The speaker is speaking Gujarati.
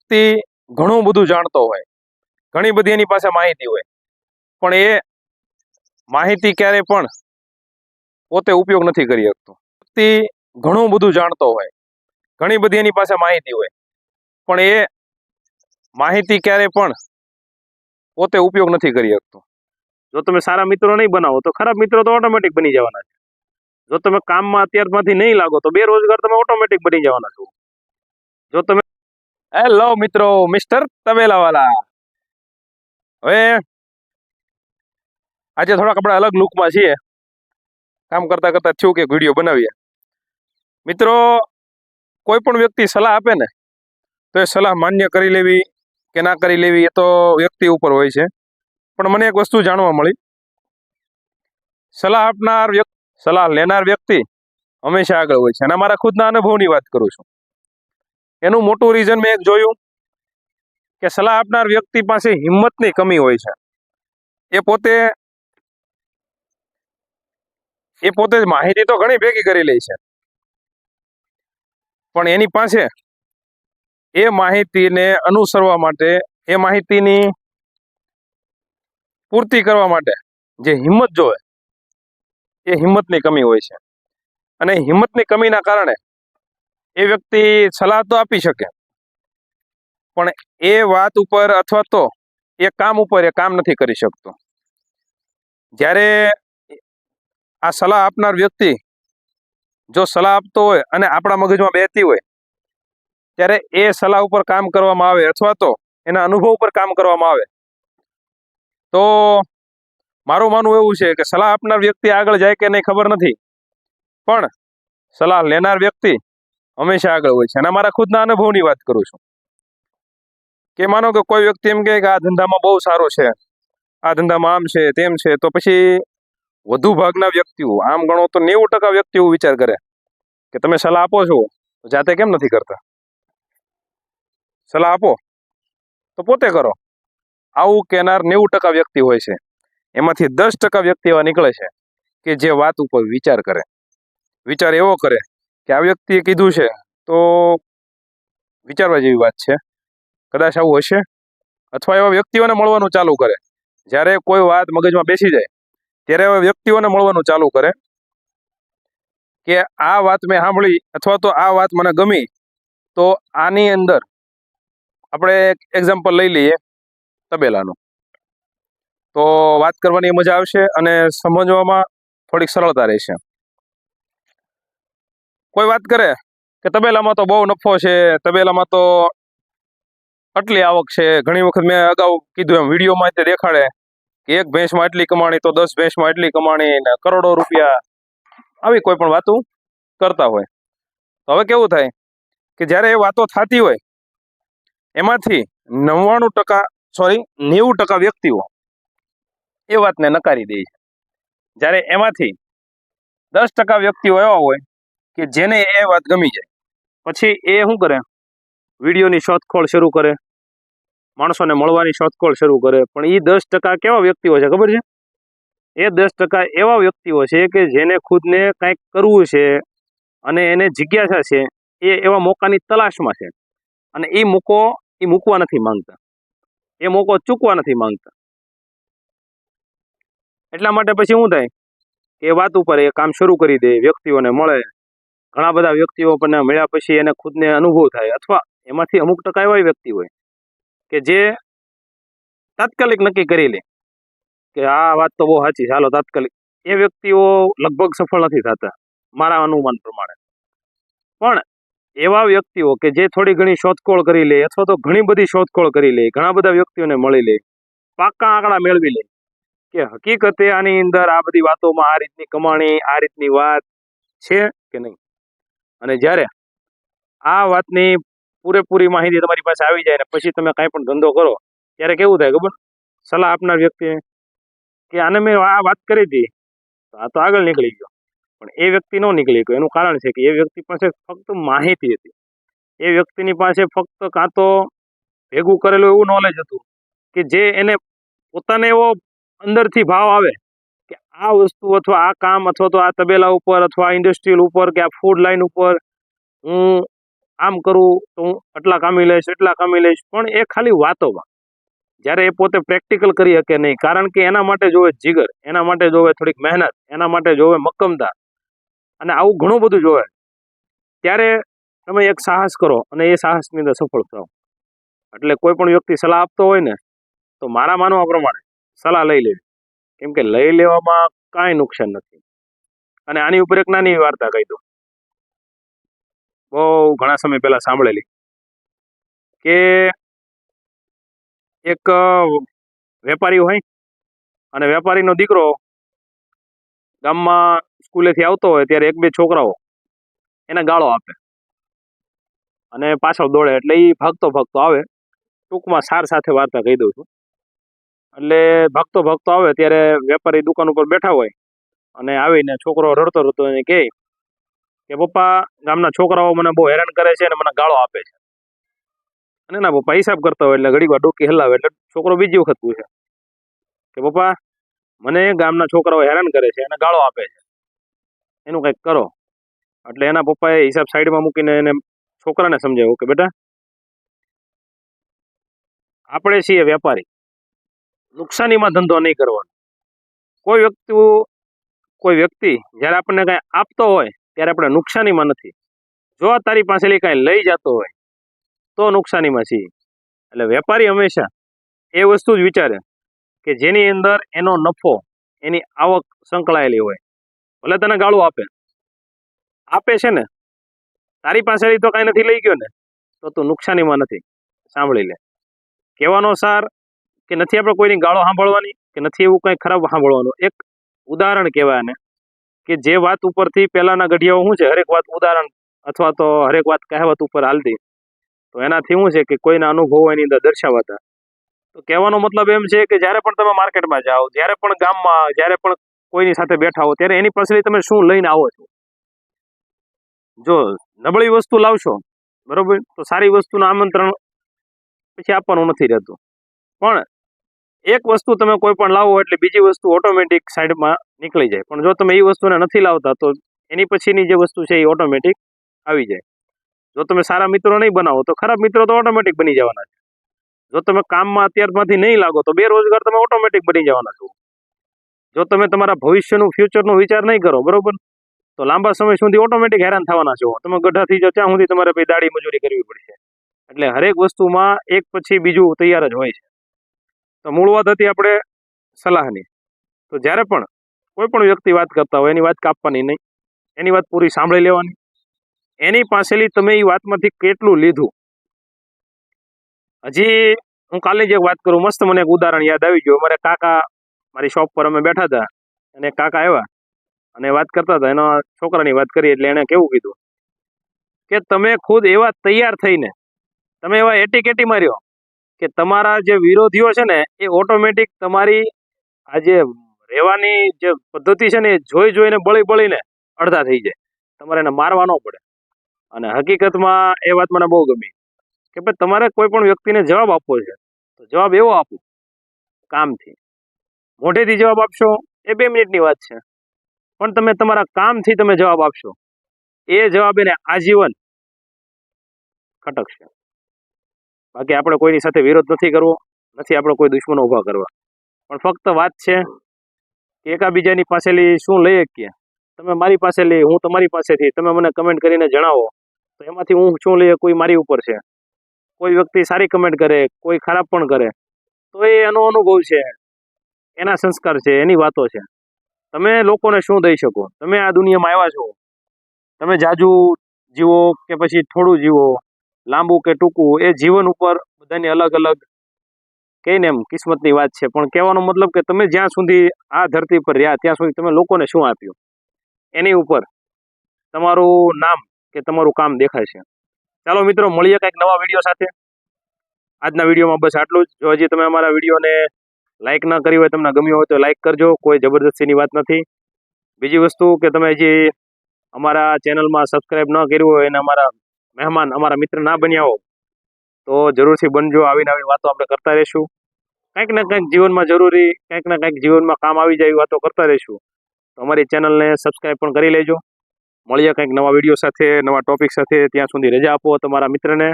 વ્યક્તિ ઘણું બધું જાણતો હોય, ઘણી બધી એની પાસે માહિતી હોય. પણ એ માહિતી ક્યારે પણ પોતે ઉપયોગ નથી કરી શકતો. વ્યક્તિ ઘણું બધું જાણતો હોય, ઘણી બધી એની પાસે માહિતી હોય, પણ એ માહિતી ક્યારે પણ પોતે ઉપયોગ નથી કરી શકતો. જો તમે સારા મિત્રો નહીં બનાવો, તો ખરાબ મિત્રો તો ઓટોમેટિક બની જવાના છે. જો તમે કામમાં અત્યારમાંથી નહીં લાગો, તો બેરોજગાર તમે ઓટોમેટિક બની જવાના છો. જો તમે હેલો મિત્રો. મિસ્ટર તબેલાવાલા. હવે આજે થોડાક આપણે અલગ લુકમાં છીએ. કામ કરતા કરતા થયું કે વીડિયો બનાવીએ. મિત્રો, કોઈ પણ વ્યક્તિ સલાહ આપે ને, તો એ સલાહ માન્ય કરી લેવી કે ના કરી લેવી એ તો વ્યક્તિ ઉપર હોય છે. પણ મને એક વસ્તુ જાણવા મળી. સલાહ આપનાર વ્યક્તિ સલાહ લેનાર વ્યક્તિ હંમેશા આગળ હોય છે. અને મારા ખુદના અનુભવની વાત કરું છું. એનું મોટું રીઝન મેં એક જોયું કે સલાહ આપનાર વ્યક્તિ પાસે હિંમતની કમી હોય છે. એ પોતે એ પોતે માહિતી તો ઘણી ભેગી કરી લે છે. પણ એની પાસે એ માહિતીને અનુસરવા માટે, એ માહિતીની પૂર્તિ કરવા માટે જે હિંમત જોવે, એ હિંમતની કમી હોય છે. અને હિંમતની કમીના કારણે એ વ્યક્તિ સલાહ તો આપી શકે. પણ એ વાત ઉપર અથવા તો એ કામ ઉપર એ કામ નથી કરી શકતો. જ્યારે આ સલાહ આપનાર વ્યક્તિ જો સલાહ આપતો હોય અને આપણા મગજમાં બેહતી હોય, ત્યારે એ સલાહ ઉપર કામ કરવામાં આવે અથવા તો એના અનુભવ ઉપર કામ કરવામાં આવે, તો મારું માનવું એવું છે કે સલાહ આપનાર વ્યક્તિ આગળ જાય કે નહીં ખબર નથી. પણ સલાહ લેનાર વ્યક્તિ હંમેશા આગળ હોય છે. અને મારા ખુદના અનુભવની વાત કરું છું. કે માનો કે કોઈ વ્યક્તિ એમ કે આ ધંધામાં બહુ સારો છે, આ ધંધામાં આમ છે, તેમ છે, તો પછી વધુ ભાગના વ્યક્તિઓ, આમ ગણો તો નેવું ટકા વ્યક્તિઓ વિચાર કરે કે તમે સલાહ આપો છો, તો જાતે કેમ નથી કરતા? સલાહ આપો. તો પોતે કરો. આવું કહેનાર નેવું ટકા વ્યક્તિ હોય છે. એમાંથી દસ ટકા વ્યક્તિ એવા નીકળે છે કે જે વાત ઉપર વિચાર કરે. વિચાર એવો કરે કે આ વ્યક્તિએ કીધું છે, તો વિચારવા જેવી વાત છે. કદાચ આવું હશે, અથવા એવા વ્યક્તિઓને મળવાનું ચાલુ કરે. જ્યારે કોઈ વાત મગજમાં બેસી જાય, ત્યારે એવા વ્યક્તિઓને મળવાનું ચાલુ કરે કે આ વાત મેં સાંભળી અથવા તો આ વાત મને ગમી, તો આની અંદર આપણે એક એક્ઝામ્પલ લઈ લઈએ તબેલાનું. તો વાત કરવાની મજા આવશે અને સમજવામાં થોડીક સરળતા રહેશે. કોઈ વાત કરે? કે તબેલામાં તો બહુ નફો છે, તબેલામાં તો આટલી આવક છે. ઘણી વખત મેં અગાઉ કીધું એમ, વિડીયોમાં તે દેખાડે કે એક ભેંસમાં એટલી કમાણી, તો દસ ભેંસમાં એટલી કમાણી ને કરોડો રૂપિયા આવી કોઈ પણ વાતો કરતા હોય. તો હવે કેવું થાય કે જ્યારે એ વાતો થતી હોય, એમાંથી નવ્વાણું ટકા સોરી નેવું ટકા વ્યક્તિઓ એ વાતને નકારી દે છે. જ્યારે એમાંથી દસ ટકા વ્યક્તિઓ એવા હોય કે જેને એ વાત ગમી જાય. પછી એ શું કરે? વિડીયોની શોધખોળ શરૂ કરે. માણસોને મળવાની શોધખોળ શરૂ કરે. પણ એ દસ ટકા કેવા વ્યક્તિઓ છે? ખબર છે? એ દસ ટકા એવા વ્યક્તિઓ છે કે જેને ખુદને કંઈક કરવું છે અને એને જિજ્ઞાસા છે, એ એવા મોકાની તલાશમાં છે. અને એ મૂકો એ મૂકવા નથી માંગતા. એ મોકો ચૂકવા નથી માંગતા. એટલા માટે પછી શું થાય? કે વાત ઉપર એ કામ શરૂ કરી દે, વ્યક્તિઓને મળે. ઘણા બધા વ્યક્તિઓ પણ મળ્યા પછી એને ખુદને અનુભવ થાય. અથવા એમાંથી અમુક ટકા એવા વ્યક્તિ હોય કે જે તાત્કાલિક નક્કી કરી લે કે આ વાત તો બહુ સાચી ચાલો તાત્કાલિક. એ વ્યક્તિઓ લગભગ સફળ નથી થતા, મારા અનુમાન પ્રમાણે. પણ એવા વ્યક્તિઓ કે જે થોડી ઘણી શોધખોળ કરી લે અથવા તો ઘણી બધી શોધખોળ કરી લે, ઘણા બધા વ્યક્તિઓને મળી લે પાક્કા આંકડા મેળવી લે કે હકીકતે આની અંદર આ બધી વાતોમાં આ રીતની કમાણી, આ રીતની વાત છે કે નહીં? અને જ્યારે આ વાતની પૂરેપૂરી માહિતી તમારી પાસે આવી જાય ને પછી તમે કાંઈ પણ ધંધો કરો, ત્યારે કેવું થાય ખબર? સલાહ આપનાર વ્યક્તિએ કે આને મેં આ વાત કરી હતી, તો આ તો આગળ નીકળી ગયો. પણ એ વ્યક્તિ ન નીકળી ગયો. એનું કારણ છે કે એ વ્યક્તિ પાસે ફક્ત માહિતી હતી. એ વ્યક્તિની પાસે ફક્ત કાં તો ભેગું કરેલું એવું નોલેજ હતું કે જે એને પોતાને એવો અંદરથી ભાવ આવે આ વસ્તુ અથવા આ કામ અથવા તો આ તબેલા ઉપર અથવા ઇન્ડસ્ટ્રીયલ ઉપર કે આ ફૂડ લાઇન ઉપર હું આમ કરું તો હું આટલા કામી લઈશ, એટલા કામી લઈશ. પણ એ ખાલી વાતોમાં. જ્યારે એ પોતે પ્રેક્ટિકલ કરી શકે નહીં. કારણ કે એના માટે જોવે જીગર, એના માટે જોવે થોડીક મહેનત, એના માટે જોવે મક્કમતા અને આવું ઘણું બધું જોવે ત્યારે તમે એક સાહસ કરો અને એ સાહસની અંદર સફળ થાઓ. એટલે કોઈ પણ વ્યક્તિ સલાહ આપતો હોય ને, તો મારા માનવા પ્રમાણે સલાહ લઈ લેવી કેમ કે લઈ લેવામાં કાંઈ નુકસાન નથી. અને આની ઉપર એક નાની વાર્તા કહી દઉં. બહુ ઘણા સમય પહેલા સાંભળેલી. કે એક વેપારી હોય અને વેપારીનો દીકરો ગામમાં સ્કૂલેથી આવતો હોય ત્યારે એક બે છોકરાઓ એને ગાળો આપે અને પાછળ દોડે એટલે એ ભાગતો ભાગતો આવે. ટૂંકમાં સાર સાથે વાર્તા કહી દઉં છું. એટલે ભાગતો ભાગતો આવે ત્યારે વેપારી દુકાન ઉપર બેઠા હોય અને આવીને છોકરો રડતો રડતો એને કહે કે, પપ્પા, ગામના છોકરાઓ મને બહુ હેરાન કરે છે અને મને ગાળો આપે છે. અને એના પપ્પા, હિસાબ કરતા હોય એટલે ઘડીક વાર ડોકી હલાવે એટલે છોકરો બીજી વખત પૂછે કે, પપ્પા, મને ગામના છોકરાઓ હેરાન કરે છે અને ગાળો આપે છે. એનું કંઈક કરો. એટલે એના પપ્પાએ હિસાબ સાઈડમાં મૂકીને એને છોકરાને સમજાવ્યું કે, બેટા, આપણે છીએ વેપારી. નુકસાનીમાં ધંધો નહીં કરવાનો. કોઈ વ્યક્તિ કોઈ વ્યક્તિ જ્યારે આપણને કાંઈ આપતો હોય, ત્યારે આપણે નુકસાનીમાં નથી. જો તારી પાસેથી કાંઈ લઈ જતો હોય, તો નુકસાનીમાં છીએ. એટલે વેપારી હંમેશા એ વસ્તુ જ વિચારે કે જેની અંદર એનો નફો, એની આવક સંકળાયેલી હોય. ભલે તને ગાળું આપે. આપે છે ને? તારી પાસેથી તો કાંઈ નથી લઈ ગયો ને, તો તું નુકસાનીમાં નથી. સાંભળી લે. કહેવાનો સાર કે નથી આપણે કોઈની ગાળો સાંભળવાની, કે નથી એવું કંઈ ખરાબ સાંભળવાનું. એક ઉદાહરણ કહેવાય ને કે જે વાત ઉપરથી પહેલાના ઘડિયાઓ શું છે? હરેક વાત ઉદાહરણ અથવા તો હરેક વાત કહેવત ઉપર હાલતી. તો એનાથી શું છે કે કોઈના અનુભવો એની અંદર દર્શાવાતા. તો કહેવાનો મતલબ એમ છે કે જ્યારે પણ તમે માર્કેટમાં જાઓ, જ્યારે પણ ગામમાં, જ્યારે પણ કોઈની સાથે બેઠા હો, ત્યારે એની પાસેથી તમે શું લઈને આવો છો? જો નબળી વસ્તુ લાવશો, બરોબર? તો સારી વસ્તુનું આમંત્રણ પછી આપવાનું નથી રહેતું. પણ એક વસ્તુ તમે કોઈ પણ લાવો એટલે બીજી વસ્તુ ઓટોમેટિક સાઈડમાં નીકળી જાય. પણ જો તમે એ વસ્તુને નથી લાવતા, તો એની પછીની જે વસ્તુ છે એ ઓટોમેટિક આવી જાય. જો તમે સારા મિત્રો નહીં બનાવો, તો ખરાબ મિત્રો તો ઓટોમેટિક બની જવાના છે. જો તમે કામમાં અત્યારમાંથી નહીં લાગો, તો બેરોજગાર તમે ઓટોમેટિક બની જવાના છો. જો તમે તમારા ભવિષ્યનું ફ્યુચરનો વિચાર નહીં કરો, બરોબર? તો લાંબા સમય સુધી ઓટોમેટિક હેરાન થવાના છો. તમે ગઢા થઈ જાઓ ત્યાં સુધી તમારે પછી દાડી મજૂરી કરવી પડશે. એટલે હરેક વસ્તુમાં એક પછી બીજું તૈયાર જ હોય છે. તો મૂળ વાત હતી આપણે સલાહની. તો જ્યારે પણ કોઈ પણ વ્યક્તિ વાત કરતા હોય, એની વાત કાપવાની નહીં. એની વાત પૂરી સાંભળી લેવાની. એની પાસેથી તમે એ વાતમાંથી કેટલું લીધું? હજી હું કાલની જ વાત કરું, મસ્ત મને એક ઉદાહરણ યાદ આવી ગયું. અમારે કાકા મારી શોપ પર અમે બેઠા હતા, અને કાકા આવ્યા, અને વાત કરતા હતા. એના છોકરાની વાત કરી એટલે એણે કેવું કીધું કે, તમે ખુદ એવા તૈયાર થઈને, તમે એવા એટીકેટી માર્યો કે તમારા જે વિરોધીઓ છે ને, એ ઓટોમેટિક તમારી આ જે રહેવાની જે પદ્ધતિ છે ને, એ જોઈ જોઈને, બળી બળીને અડધા થઈ જાય. તમારે એને મારવા ન પડે. અને હકીકતમાં એ વાત મને બહુ ગમી. કે ભાઈ, તમારે કોઈ પણ વ્યક્તિને જવાબ આપવો છે, તો જવાબ એવો આપો, કામથી. મોઢેથી જવાબ આપશો, એ બે મિનિટની વાત છે. પણ તમે તમારા કામથી તમે જવાબ આપશો. એ જવાબ એને આજીવન ખટકશે. બાકી આપણે કોઈની સાથે વિરોધ નથી કરવો, નથી આપણે કોઈ દુશ્મનો ઊભા કરવા. પણ ફક્ત વાત છે કે એકાબીજાની પાસેલી શું લઈ શકીએ તમે મારી પાસેથી, હું તમારી પાસેથી, તમે મને કમેન્ટ કરીને જણાવો, તો એમાંથી હું શું લઈએ, કોઈ મારી ઉપર છે. કોઈ વ્યક્તિ સારી કમેન્ટ કરે, કોઈ ખરાબ પણ કરે, તો એ એનો અનુભવ છે, એના સંસ્કાર છે, એની વાતો છે. તમે લોકોને શું દઈ શકો? તમે આ દુનિયામાં આવ્યા છો. તમે જાજુ જીવો કે પછી થોડું જીવો? લાંબુ કે ટૂંકું, એ જીવન ઉપર બધાની અલગ અલગ કહીને એમ કિસ્મતની વાત છે. પણ કહેવાનો મતલબ કે તમે જ્યાં સુધી આ ધરતી પર રહ્યા, ત્યાં સુધી તમે લોકોને શું આપ્યું? એની ઉપર તમારું નામ કે તમારું કામ દેખાય છે. ચાલો મિત્રો, મળીએ કંઈક નવા વીડિયો સાથે. આજના વિડીયોમાં બસ આટલું જ. જો હજી તમે અમારા વિડીયોને લાઇક ન કરી હોય, તમને ગમ્યો હોય તો લાઇક કરજો. કોઈ જબરદસ્તીની વાત નથી. બીજી વસ્તુ કે તમે હજી અમારા ચેનલમાં સબસ્ક્રાઈબ ન કર્યું હોય અને અમારા મહેમાન અમારા મિત્ર ના બન્યા તો જરૂરથી બનજો. આવીને આવી વાતો આપણે કરતા રહીશું. કંઈક ને કંઈક જીવનમાં જરૂરી, કંઈક ને કંઈક જીવનમાં કામ આવી જાય એવી વાતો કરતા રહીશું. તો અમારી ચેનલને સબસ્ક્રાઈબ પણ કરી લેજો. મળીએ કંઈક નવા વીડિયો સાથે, નવા ટોપિક સાથે. ત્યાં સુધી રજા આપો તમારા મિત્રને.